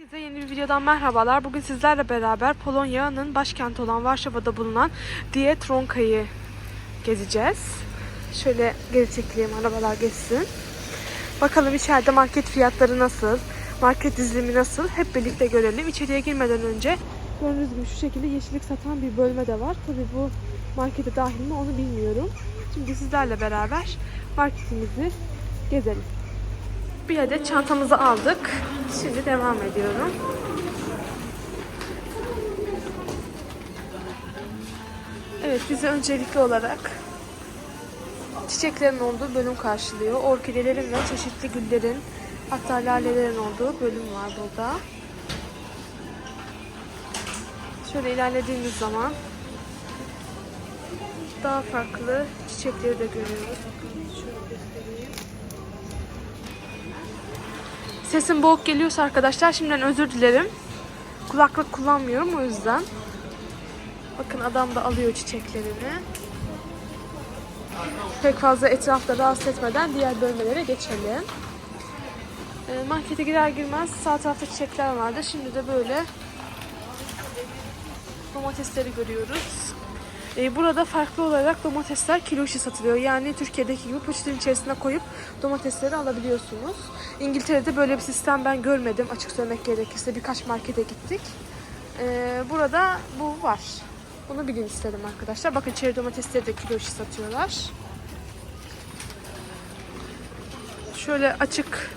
Herkese yeni bir videodan merhabalar. Bugün sizlerle beraber Polonya'nın başkenti olan Varşova'da bulunan Dietronka'yı gezeceğiz. Şöyle geri çekeyim, arabalar geçsin. Bakalım içeride market fiyatları nasıl, market dizilimi nasıl hep birlikte görelim. İçeriye girmeden önce gördüğünüz gibi şu şekilde yeşillik satan bir bölme de var. Tabii bu markete dahil mi onu bilmiyorum. Şimdi sizlerle beraber marketimizi gezelim. Bir adet çantamızı aldık. Şimdi devam ediyorum. Evet bizi öncelikli olarak çiçeklerin olduğu bölüm karşılıyor. Orkidelerin ve çeşitli güllerin hatta lalelerin olduğu bölüm var burada. Şöyle ilerlediğimiz zaman daha farklı çiçekleri de görüyoruz. Bakın şöyle. Sesim boğuk geliyorsa arkadaşlar şimdiden özür dilerim. Kulaklık kullanmıyorum o yüzden. Bakın adam da alıyor çiçeklerini. Pek fazla etrafta rahatsız etmeden diğer bölmelere geçelim. E, markete girer girmez sağ tarafta çiçekler vardı. Şimdi de böyle domatesleri görüyoruz. E, burada farklı olarak domatesler kiloşu satılıyor. Yani Türkiye'deki gibi poşetin içerisine koyup domatesleri alabiliyorsunuz. İngiltere'de böyle bir sistem ben görmedim açık söylemek gerekirse. Birkaç markete gittik. E, burada bu var. Bunu bilin istedim arkadaşlar. Bakın çeri domatesleri de kiloşu satıyorlar. Şöyle açık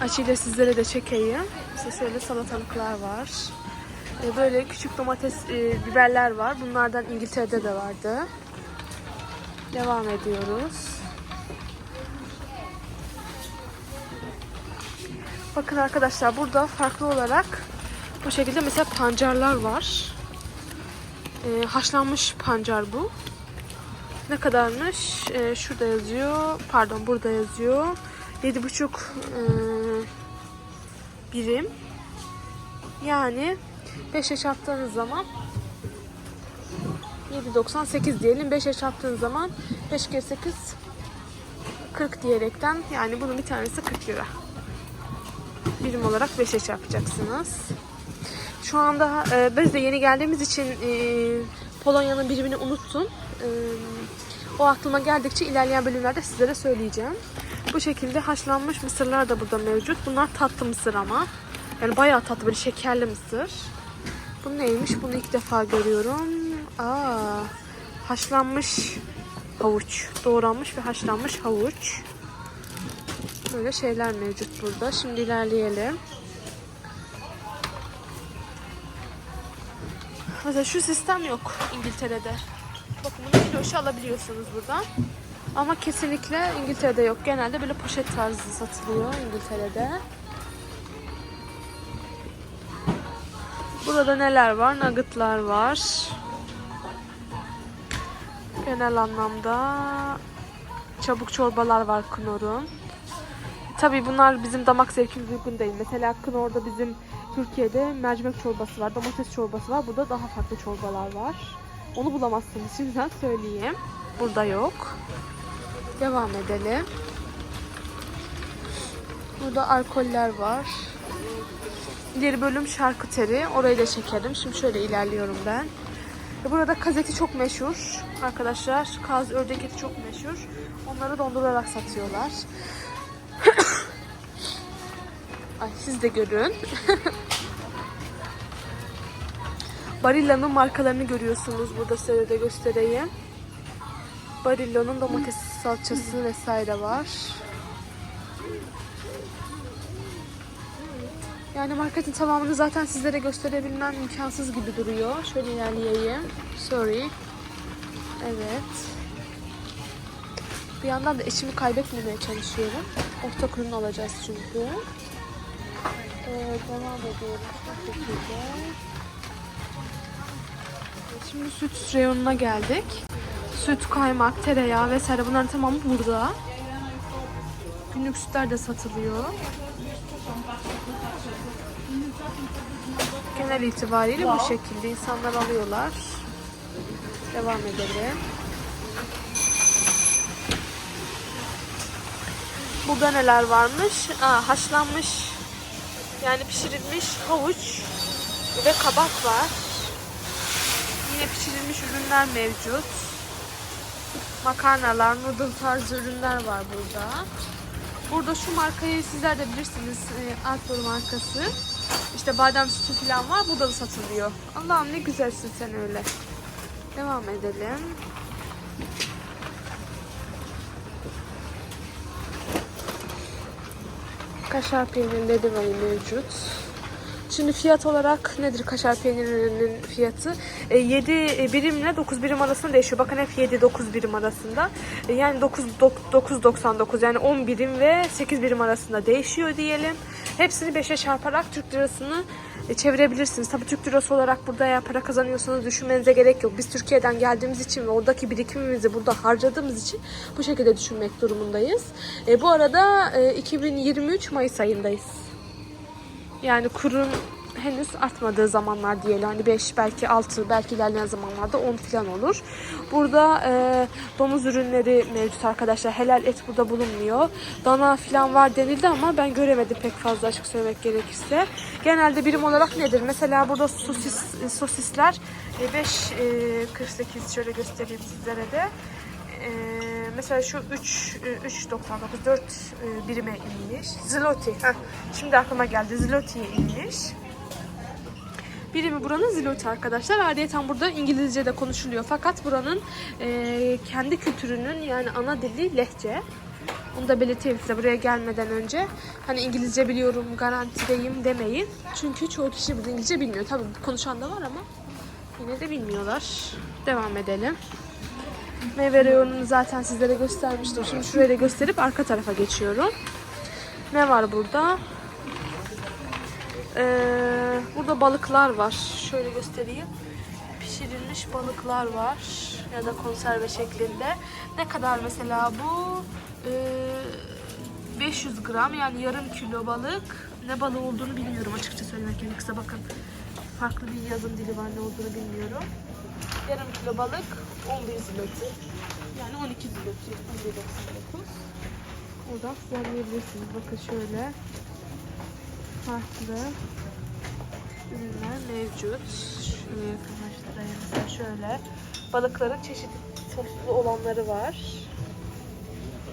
açıyla sizlere de çekeyim. Size şöyle salatalıklar var. E, Böyle küçük domates, e, biberler var. Bunlardan İngiltere'de de vardı. Devam ediyoruz. Bakın arkadaşlar burada farklı olarak bu şekilde mesela pancarlar var. E, haşlanmış pancar bu. Ne kadarmış? E, şurada yazıyor. Pardon burada yazıyor. 7,5 e, birim. Yani 5'e çarptığınız zaman 7.98 diyelim. 5'e çarptığınız zaman 5 kere 8 40 diyerekten yani bunun bir tanesi 40 lira. Birim olarak 5'e çarpacaksınız. Şu anda e, biz de yeni geldiğimiz için e, Polonya'nın birimini unuttum. E, o aklıma geldikçe ilerleyen bölümlerde sizlere söyleyeceğim. Bu şekilde haşlanmış mısırlar da burada mevcut. Bunlar tatlı mısır ama. Yani bayağı tatlı böyle şekerli mısır. Bu neymiş? Bunu ilk defa görüyorum. Aa, haşlanmış havuç. Doğranmış ve haşlanmış havuç. Böyle şeyler mevcut burada. Şimdi ilerleyelim. Mesela şu sistem yok İngiltere'de. Bakın bunu kiloşu alabiliyorsunuz buradan. Ama kesinlikle İngiltere'de yok. Genelde böyle poşet tarzı satılıyor İngiltere'de. Burada neler var? Nuggetlar var. Genel anlamda çabuk çorbalar var Knorr'un. Tabii bunlar bizim damak zevkimize uygun değil. Mesela Knorr'da bizim Türkiye'de mercimek çorbası var, domates çorbası var. Burada daha farklı çorbalar var. Onu bulamazsınız şimdiden söyleyeyim. Burada yok. Devam edelim. Burada alkoller var. İleri bölüm şarküteri. Orayı da çekerim. Şimdi şöyle ilerliyorum ben. Ve Burada kaz eti çok meşhur. Arkadaşlar kaz ördek eti çok meşhur. Onları dondurarak satıyorlar. Ay siz de görün. Barilla'nın markalarını görüyorsunuz. Burada size de göstereyim. Barilla'nın domates salçası vesaire var. Yani marketin tamamını zaten sizlere gösterebilmem imkansız gibi duruyor. Şöyle ilerleyeyim. Sorry. Evet. Bir yandan da eşimi kaybetmemeye çalışıyorum. Ortak ürün alacağız çünkü. Ee, devam ediyoruz. Şimdi süt reyonuna geldik. Süt, kaymak, tereyağı vesaire bunların tamamı burada. Günlük sütler de satılıyor. Genel itibariyle bu şekilde insanlar alıyorlar. Devam edelim. Burada neler varmış? Aa, haşlanmış yani pişirilmiş havuç ve kabak var. Yine pişirilmiş ürünler mevcut. Makarnalar, noodle tarzı ürünler var burada. Burada şu markayı sizler de bilirsiniz. E, Alpol markası. İşte badem sütü falan var. Burada da satılıyor. Allah'ım ne güzelsin sen öyle. Devam edelim. Kaşar peynirinde de var mevcut. Şimdi fiyat olarak nedir kaşar peynirinin fiyatı? E, 7 birimle 9 birim arasında değişiyor. Bakın hep 7-9 birim arasında. E, yani 9 9.99 yani 10 birim ve 8 birim arasında değişiyor diyelim. Hepsini 5'e çarparak Türk lirasını e, çevirebilirsiniz. Tabii Türk lirası olarak burada eğer para kazanıyorsanız düşünmenize gerek yok. Biz Türkiye'den geldiğimiz için ve oradaki birikimimizi burada harcadığımız için bu şekilde düşünmek durumundayız. E, bu arada e, 2023 Mayıs ayındayız. Yani kurun henüz artmadığı zamanlar diyelim. Hani 5 belki 6 belki ilerleyen zamanlarda 10 falan olur. Burada e, domuz ürünleri mevcut arkadaşlar. Helal et burada bulunmuyor. Dana falan var denildi ama ben göremedim pek fazla açık söylemek gerekirse. Genelde birim olarak nedir? Mesela burada sosis sosisler 5.48 şöyle göstereyim sizlere de. Ee, mesela şu 3 e, 3.99 4 e, birime inmiş. Zloty. Heh, şimdi aklıma geldi. Zloty'ye inmiş. Birimi buranın Zloty arkadaşlar. Ayrıca burada İngilizce de konuşuluyor. Fakat buranın e, kendi kültürünün yani ana dili lehçe. Onu da belirteyim size buraya gelmeden önce. Hani İngilizce biliyorum, garantideyim demeyin. Çünkü çoğu kişi burada İngilizce bilmiyor. Tabii konuşan da var ama yine de bilmiyorlar. Devam edelim. Meyve reyonunu zaten sizlere göstermiştim. Şimdi şurayı da gösterip arka tarafa geçiyorum. Ne var burada? Ee, burada balıklar var. Şöyle göstereyim. Pişirilmiş balıklar var. Ya da konserve şeklinde. Ne kadar mesela bu? Ee, 500 gram yani yarım kilo balık. Ne balığı olduğunu bilmiyorum açıkça söylemek gerekirse. Bakın farklı bir yazım dili var ne olduğunu bilmiyorum. Yarım kilo balık 11 zloty. Yani 12 zloty. 11.99. Oradan sizlerleyebilirsiniz. Bakın şöyle. Farklı ürünler mevcut. Şöyle yakınlaştırayım size şöyle. Balıkların çeşitli soslu olanları var.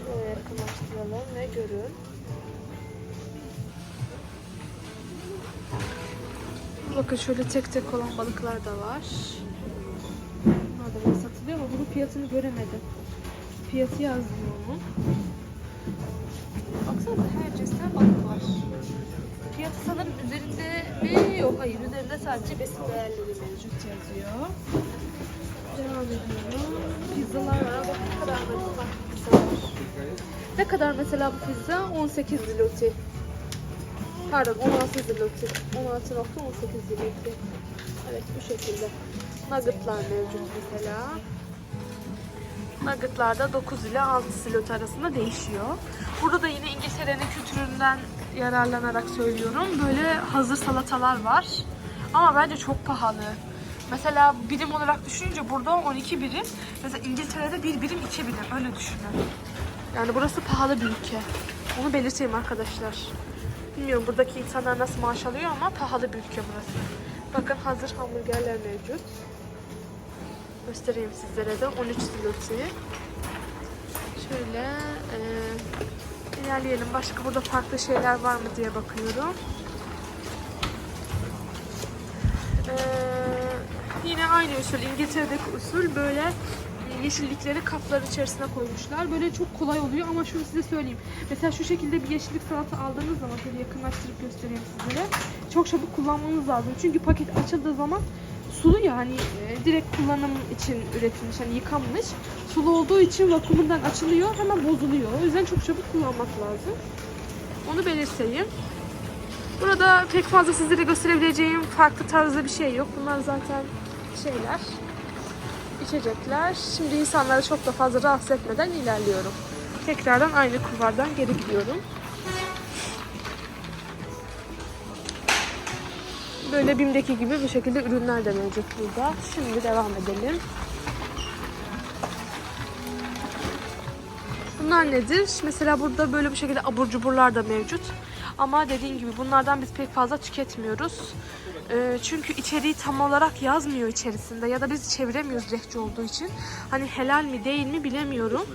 Şöyle yakınlaştıralım ve görün. Bakın şöyle tek tek olan balıklar da var. Bunlar da böyle satılıyor ama bunun fiyatını göremedim. Fiyatı yazmıyor mu? Baksana her cinsten balık var. Yok hayır üzerinde sadece besin değerleri mevcut yazıyor. Devam ediyorum. Pizzalar var ama ne kadar mesela. Ne kadar mesela bu pizza? 18 zloty. Pardon 16 zloty. 16.18 zloty. Evet bu şekilde. Nuggetlar mevcut mesela. Nuggetlarda 9 ile 6 zloty arasında değişiyor. Burada da yine İngiltere'nin kültüründen yararlanarak söylüyorum. Böyle hazır salatalar var. Ama bence çok pahalı. Mesela birim olarak düşününce burada 12 birim. Mesela İngiltere'de bir birim 2 birim. Öyle düşünün. Yani burası pahalı bir ülke. Onu belirteyim arkadaşlar. Bilmiyorum buradaki insanlar nasıl maaş alıyor ama pahalı bir ülke burası. Bakın hazır hamburgerler mevcut. Göstereyim sizlere de 13 zloty. Şöyle e, ilerleyelim. Başka burada farklı şeyler var mı diye bakıyorum. E, yine aynı usul İngiltere'deki usul böyle yeşillikleri kaplar içerisine koymuşlar. Böyle çok kolay oluyor ama şunu size söyleyeyim. Mesela şu şekilde bir yeşillik salata aldığınız zaman şöyle yakınlaştırıp göstereyim sizlere. Çok çabuk kullanmanız lazım. Çünkü paket açıldığı zaman sulu ya hani e, direkt kullanım için üretilmiş hani yıkanmış. Sulu olduğu için vakumundan açılıyor hemen bozuluyor. O yüzden çok çabuk kullanmak lazım. Onu belirteyim. Burada pek fazla sizlere gösterebileceğim farklı tarzda bir şey yok. Bunlar zaten şeyler içecekler. Şimdi insanları çok da fazla rahatsız etmeden ilerliyorum. Tekrardan aynı kulvardan geri gidiyorum. Böyle BİM'deki gibi bu şekilde ürünler de mevcut burada. Şimdi devam edelim. Bunlar nedir? Mesela burada böyle bir şekilde abur cuburlar da mevcut. Ama dediğim gibi bunlardan biz pek fazla tüketmiyoruz. Ee, çünkü içeriği tam olarak yazmıyor içerisinde ya da biz çeviremiyoruz lehçe olduğu için. Hani helal mi değil mi bilemiyorum.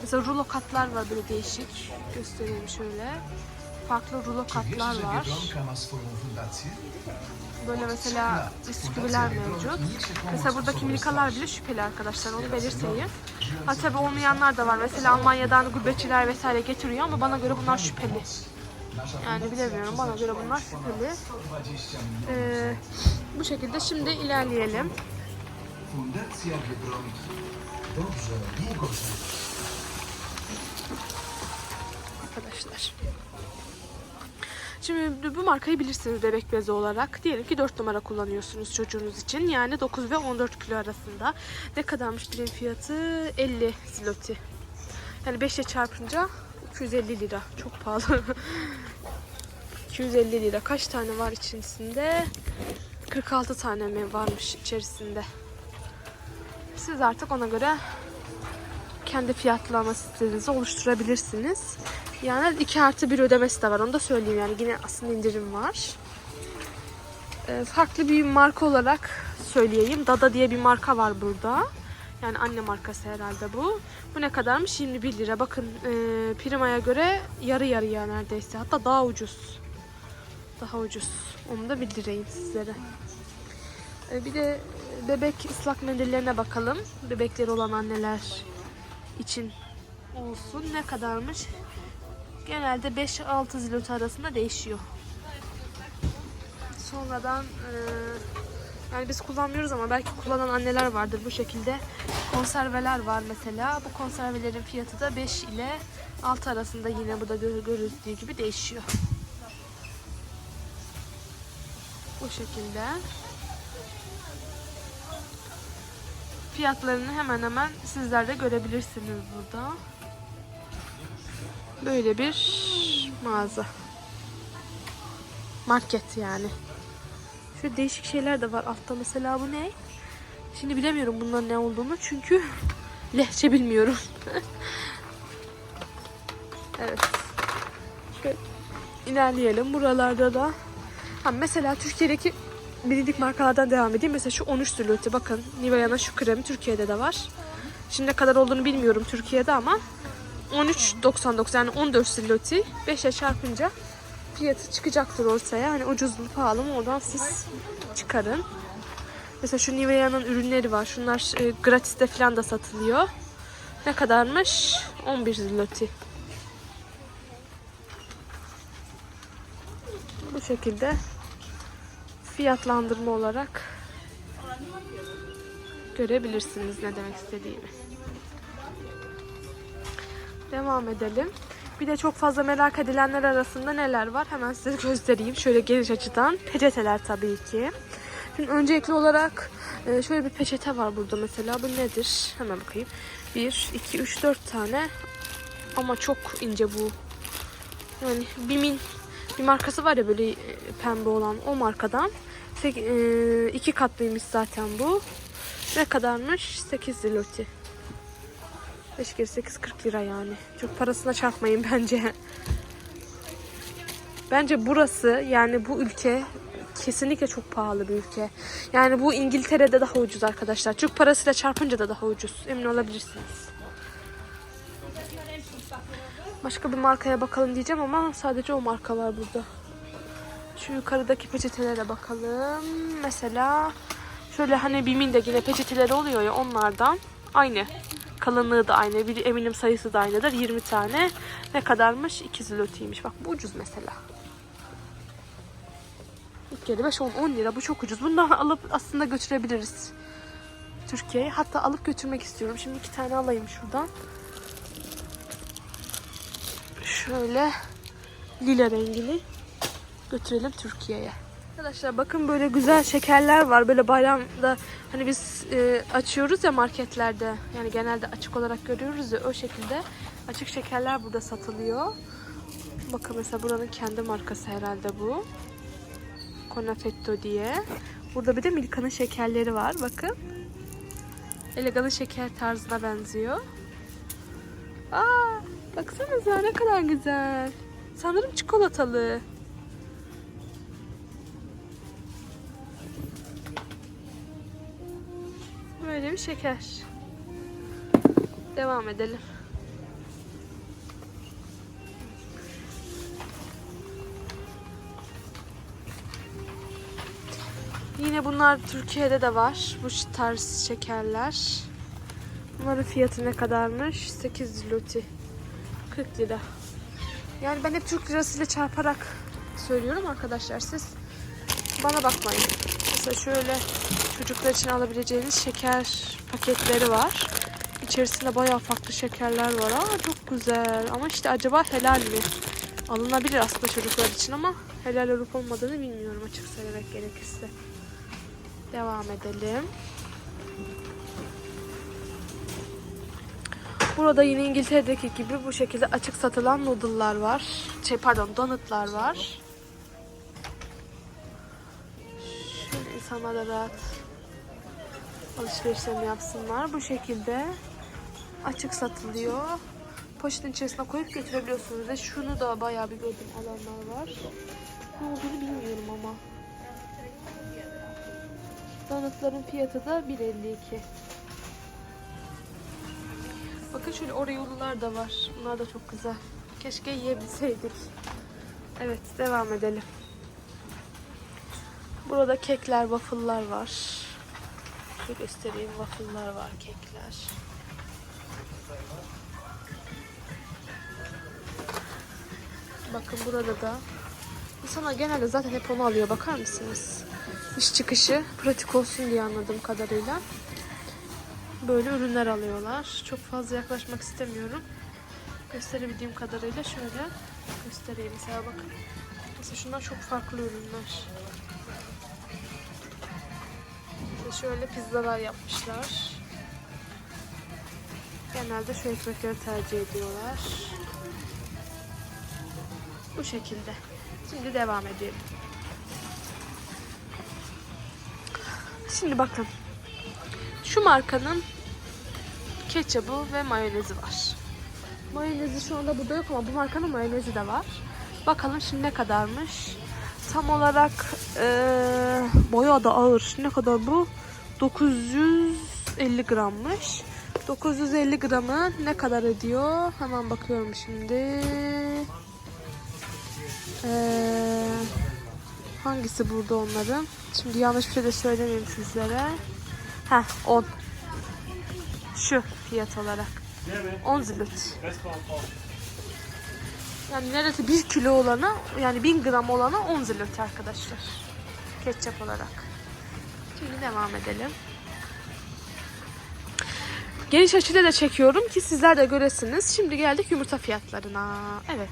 Mesela rulo katlar var böyle değişik. Göstereyim şöyle. Farklı rulo katlar var. Böyle mesela bisküviler mevcut. Mesela buradaki milkalar bile şüpheli arkadaşlar onu belirteyim. Ha tabi olmayanlar da var. Mesela Almanya'dan gurbetçiler vesaire getiriyor ama bana göre bunlar şüpheli. Yani bilemiyorum bana göre bunlar şüpheli. Ee, bu şekilde şimdi ilerleyelim. Fundacja Biedronki. Dobrze, długo żyć. arkadaşlar. Şimdi bu markayı bilirsiniz bebek bezi olarak. Diyelim ki 4 numara kullanıyorsunuz çocuğunuz için. Yani 9 ve 14 kilo arasında. Ne kadarmış birim fiyatı? 50 zloty. Yani 5'e çarpınca 250 lira. Çok pahalı. 250 lira. Kaç tane var içerisinde? 46 tane mi varmış içerisinde? Siz artık ona göre kendi fiyatlama sitenizi oluşturabilirsiniz. Yani 2 artı 1 ödemesi de var. Onu da söyleyeyim yani yine aslında indirim var. Ee, farklı bir marka olarak söyleyeyim. Dada diye bir marka var burada. Yani anne markası herhalde bu. Bu ne kadarmış? 21 lira. Bakın e, Prima'ya göre yarı yarıya neredeyse. Hatta daha ucuz. Daha ucuz. Onu da bildireyim sizlere. Ee, bir de bebek ıslak mendillerine bakalım. Bebekleri olan anneler için olsun. Ne kadarmış? Genelde 5-6 zilot arasında değişiyor. Sonradan e, yani biz kullanmıyoruz ama belki kullanan anneler vardır bu şekilde. Konserveler var mesela. Bu konservelerin fiyatı da 5 ile 6 arasında yine burada gö- görüldüğü gibi değişiyor. Bu şekilde. Fiyatlarını hemen hemen sizler de görebilirsiniz burada. Böyle bir mağaza. Market yani. Şu değişik şeyler de var altta mesela bu ne? Şimdi bilemiyorum bunların ne olduğunu çünkü lehçe bilmiyorum. evet. Şöyle ilerleyelim buralarda da. Ha, mesela Türkiye'deki bilindik markalardan devam edeyim. Mesela şu 13 zloty bakın Nivea'nın şu kremi Türkiye'de de var. Şimdi ne kadar olduğunu bilmiyorum Türkiye'de ama 13.99 yani 14 zloty 5'e çarpınca fiyatı çıkacaktır ortaya. Hani ucuz pahalı mı oradan siz çıkarın. Mesela şu Nivea'nın ürünleri var. Şunlar e, gratis'te falan da satılıyor. Ne kadarmış? 11 zloty. Bu şekilde fiyatlandırma olarak görebilirsiniz ne demek istediğimi. Devam edelim. Bir de çok fazla merak edilenler arasında neler var hemen size göstereyim. Şöyle geniş açıdan. Peçeteler tabii ki. Şimdi öncelikli olarak e, şöyle bir peçete var burada mesela. Bu nedir? Hemen bakayım. 1, 2, 3, 4 tane. Ama çok ince bu. Yani Bim'in bir markası var ya böyle e, pembe olan o markadan. Sek- e, iki katlıymış zaten bu. Ne kadarmış? 8 zloty. 5 kere 8 40 lira yani. Çok parasına çarpmayın bence. Bence burası yani bu ülke kesinlikle çok pahalı bir ülke. Yani bu İngiltere'de daha ucuz arkadaşlar. Türk parasıyla çarpınca da daha ucuz. Emin olabilirsiniz. Başka bir markaya bakalım diyeceğim ama sadece o marka var burada. Şu yukarıdaki peçetelere bakalım. Mesela şöyle hani Bim'in de yine peçeteleri oluyor ya onlardan. Aynı. Kalınlığı da aynı. Bir, eminim sayısı da aynıdır. 20 tane. Ne kadarmış? 2 zlotiymiş. Bak bu ucuz mesela. İlk kere 5 10 10 lira. Bu çok ucuz. Bundan alıp aslında götürebiliriz. Türkiye'ye. Hatta alıp götürmek istiyorum. Şimdi iki tane alayım şuradan. Şöyle lila rengini götürelim Türkiye'ye. Arkadaşlar bakın böyle güzel şekerler var. Böyle bayramda hani biz e, açıyoruz ya marketlerde. Yani genelde açık olarak görüyoruz ya o şekilde. Açık şekerler burada satılıyor. Bakın mesela buranın kendi markası herhalde bu. Confetto diye. Burada bir de Milka'nın şekerleri var. Bakın. Elega'nın şeker tarzına benziyor. Aa, Baksanıza ne kadar güzel. Sanırım çikolatalı. Böyle bir şeker. Devam edelim. Yine bunlar Türkiye'de de var. Bu tarz şekerler. Bunların fiyatı ne kadarmış? 8 loti. 40 lira. Yani ben hep Türk lirasıyla çarparak söylüyorum arkadaşlar. Siz bana bakmayın. Mesela şöyle çocuklar için alabileceğiniz şeker paketleri var. İçerisinde bayağı farklı şekerler var. Aa çok güzel. Ama işte acaba helal mi? Alınabilir aslında çocuklar için ama helal olup olmadığını bilmiyorum açık söylemek gerekirse. Devam edelim. Burada yine İngiltere'deki gibi bu şekilde açık satılan noodle'lar var. Şey pardon donutlar var. Şöyle insanlar da rahat alışverişlerini yapsınlar. Bu şekilde açık satılıyor. Poşetin içerisine koyup götürebiliyorsunuz. Ve şunu da bayağı bir gördüm alanlar var. Ne olduğunu bilmiyorum ama. Donutların fiyatı da 1.52. Bakın şöyle Oreo'lular da var. Bunlar da çok güzel. Keşke yiyebilseydik. Evet devam edelim. Burada kekler, waffle'lar var. Şöyle göstereyim. Waffle'lar var, kekler. Bakın burada da. İnsanlar genelde zaten hep onu alıyor. Bakar mısınız? İş çıkışı pratik olsun diye anladığım kadarıyla. Böyle ürünler alıyorlar. Çok fazla yaklaşmak istemiyorum. Gösterebildiğim kadarıyla şöyle göstereyim. Mesela bakın. Mesela şunlar çok farklı ürünler. İşte şöyle pizzalar yapmışlar. Genelde şu ekmekleri tercih ediyorlar. Bu şekilde. Şimdi devam edelim. Şimdi bakın. Şu markanın ketçabı ve mayonezi var. Mayonezi şu anda burada yok ama bu markanın mayonezi de var. Bakalım şimdi ne kadarmış. Tam olarak eee bayağı da ağır. Ne kadar bu? 950 grammış. 950 gramı ne kadar ediyor? Hemen bakıyorum şimdi. Eee hangisi burada onların? Şimdi yanlış bir şey de söylemeyeyim sizlere. Heh 10. Şu fiyat olarak. 10 zilot. Yani neredeyse 1 kilo olana yani 1000 gram olana 10 zilot arkadaşlar. Ketçap olarak. Şimdi devam edelim. Geniş açıyla da çekiyorum ki sizler de göresiniz. Şimdi geldik yumurta fiyatlarına. Evet.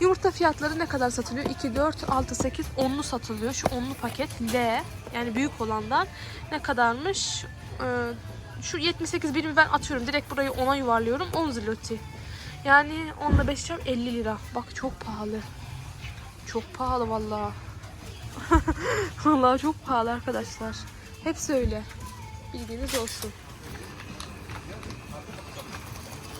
Yumurta fiyatları ne kadar satılıyor? 2, 4, 6, 8, 10'lu satılıyor. Şu 10'lu paket L yani büyük olandan ne kadarmış? Şu 78 birimi ben atıyorum. Direkt burayı 10'a yuvarlıyorum. 10 zloty. Yani 10 ile 5 çarp 50 lira. Bak çok pahalı. Çok pahalı vallahi. vallahi çok pahalı arkadaşlar. Hepsi öyle. Bilginiz olsun.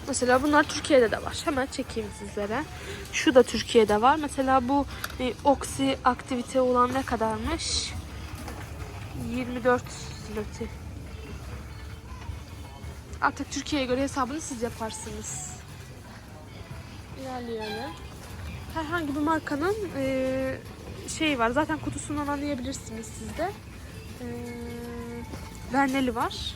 Mesela bunlar Türkiye'de de var. Hemen çekeyim sizlere. Şu da Türkiye'de var. Mesela bu e, oksi aktivite olan ne kadarmış? 24 zloty. Artık Türkiye'ye göre hesabını siz yaparsınız. İlerleyelim. Herhangi bir markanın e, şeyi var. Zaten kutusundan anlayabilirsiniz siz de. E, Verneli var.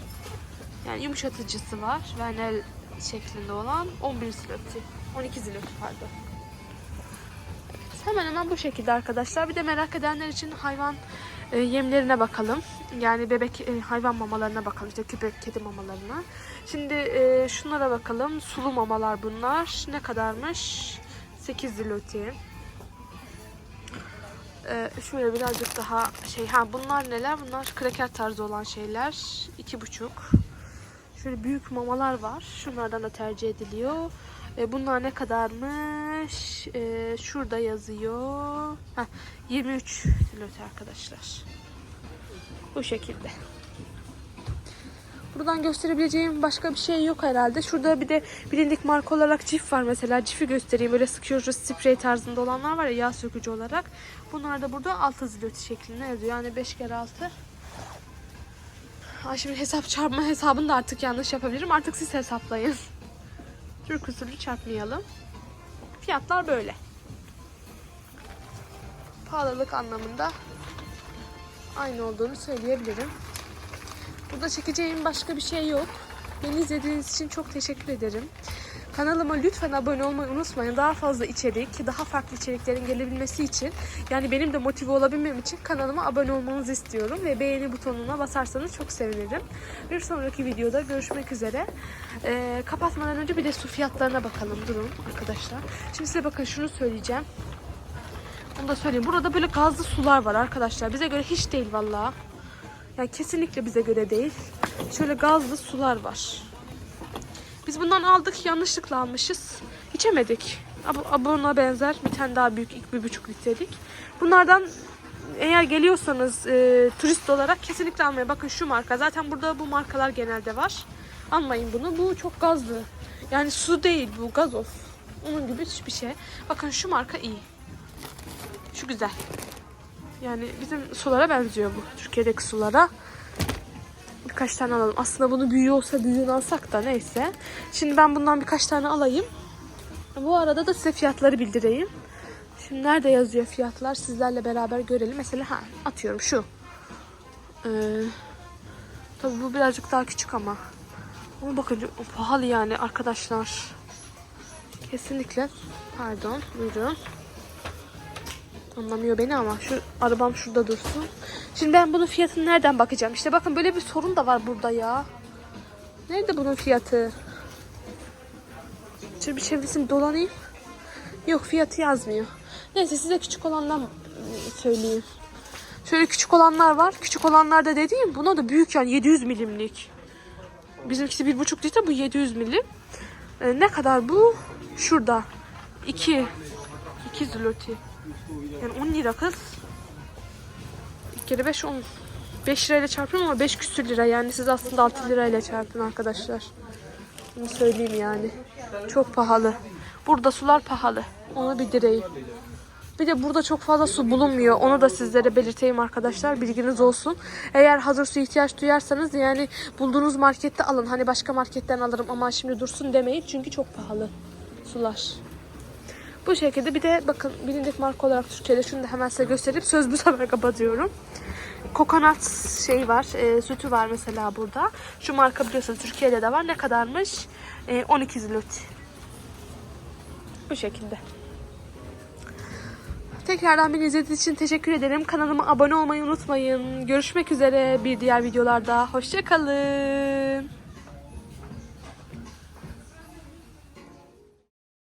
Yani yumuşatıcısı var. Vernel şeklinde olan 11 zloty. 12 zloty pardon. Hemen hemen bu şekilde arkadaşlar. Bir de merak edenler için hayvan e, yemlerine bakalım. Yani bebek e, hayvan mamalarına bakalım. İşte köpek, kedi mamalarına. Şimdi e, şunlara bakalım. Sulu mamalar bunlar. Ne kadarmış? 8 zloty. E, şöyle birazcık daha şey. Ha bunlar neler? Bunlar kraker tarzı olan şeyler. 2,5. Şöyle büyük mamalar var. Şunlardan da tercih ediliyor. E, bunlar ne kadarmış? E, şurada yazıyor. Heh, 23 zloty arkadaşlar. Bu şekilde. Buradan gösterebileceğim başka bir şey yok herhalde. Şurada bir de bilindik marka olarak Cif var mesela. Cif'i göstereyim. Böyle sıkıyoruz sprey tarzında olanlar var ya yağ sökücü olarak. Bunlar da burada 6 ziloti şeklinde yazıyor. Yani 5 kere 6. Ay şimdi hesap çarpma hesabını da artık yanlış yapabilirim. Artık siz hesaplayın. Türk usulü çarpmayalım. Fiyatlar böyle. Pahalılık anlamında aynı olduğunu söyleyebilirim. Burada çekeceğim başka bir şey yok. Beni izlediğiniz için çok teşekkür ederim. Kanalıma lütfen abone olmayı unutmayın. Daha fazla içerik, daha farklı içeriklerin gelebilmesi için, yani benim de motive olabilmem için kanalıma abone olmanızı istiyorum ve beğeni butonuna basarsanız çok sevinirim. Bir sonraki videoda görüşmek üzere. Ee, kapatmadan önce bir de su fiyatlarına bakalım. Durun arkadaşlar. Şimdi size bakın şunu söyleyeceğim. Onu da söyleyeyim. Burada böyle gazlı sular var arkadaşlar. Bize göre hiç değil vallahi. Yani kesinlikle bize göre değil. Şöyle gazlı sular var. Biz bundan aldık yanlışlıkla almışız. İçemedik. Ab- Abona benzer bir tane daha büyük ilk bir buçuk litrelik. Bunlardan eğer geliyorsanız e, turist olarak kesinlikle almayın. Bakın şu marka. Zaten burada bu markalar genelde var. Almayın bunu. Bu çok gazlı. Yani su değil bu gazoz. Onun gibi bir şey. Bakın şu marka iyi. Şu güzel. Yani bizim sulara benziyor bu. Türkiye'deki sulara. Birkaç tane alalım. Aslında bunu büyüğü olsa büyüğünü alsak da neyse. Şimdi ben bundan birkaç tane alayım. Bu arada da size fiyatları bildireyim. Şimdi nerede yazıyor fiyatlar sizlerle beraber görelim. Mesela ha atıyorum şu. Ee, tabii bu birazcık daha küçük ama. Ama bakın pahalı yani arkadaşlar. Kesinlikle. Pardon buyurun. Anlamıyor beni ama şu arabam şurada dursun. Şimdi ben bunun fiyatını nereden bakacağım? İşte bakın böyle bir sorun da var burada ya. Nerede bunun fiyatı? Şöyle bir çevresini dolanayım. Yok fiyatı yazmıyor. Neyse size küçük olandan söyleyeyim. Şöyle küçük olanlar var. Küçük olanlar da dediğim buna da büyük yani 700 milimlik. Bizimkisi bir buçuk litre bu 700 milim. Ee, ne kadar bu? Şurada. 2 2 zloty. Yani 10 lira kız. Bir kere 5 10. 5 lirayla çarpıyorum ama 5 küsür lira yani siz aslında 6 lirayla çarpın arkadaşlar. Bunu söyleyeyim yani. Çok pahalı. Burada sular pahalı. Onu bildireyim. Bir de burada çok fazla su bulunmuyor. Onu da sizlere belirteyim arkadaşlar. Bilginiz olsun. Eğer hazır su ihtiyaç duyarsanız yani bulduğunuz markette alın. Hani başka marketten alırım ama şimdi dursun demeyin. Çünkü çok pahalı sular. Bu şekilde bir de bakın bilindik marka olarak Türkçe'de şunu da hemen size gösterip söz bu sefer kapatıyorum. Kokonat şey var, e, sütü var mesela burada. Şu marka biliyorsunuz Türkiye'de de var. Ne kadarmış? E, 12 zloty. Bu şekilde. Tekrardan beni izlediğiniz için teşekkür ederim. Kanalıma abone olmayı unutmayın. Görüşmek üzere bir diğer videolarda. Hoşçakalın.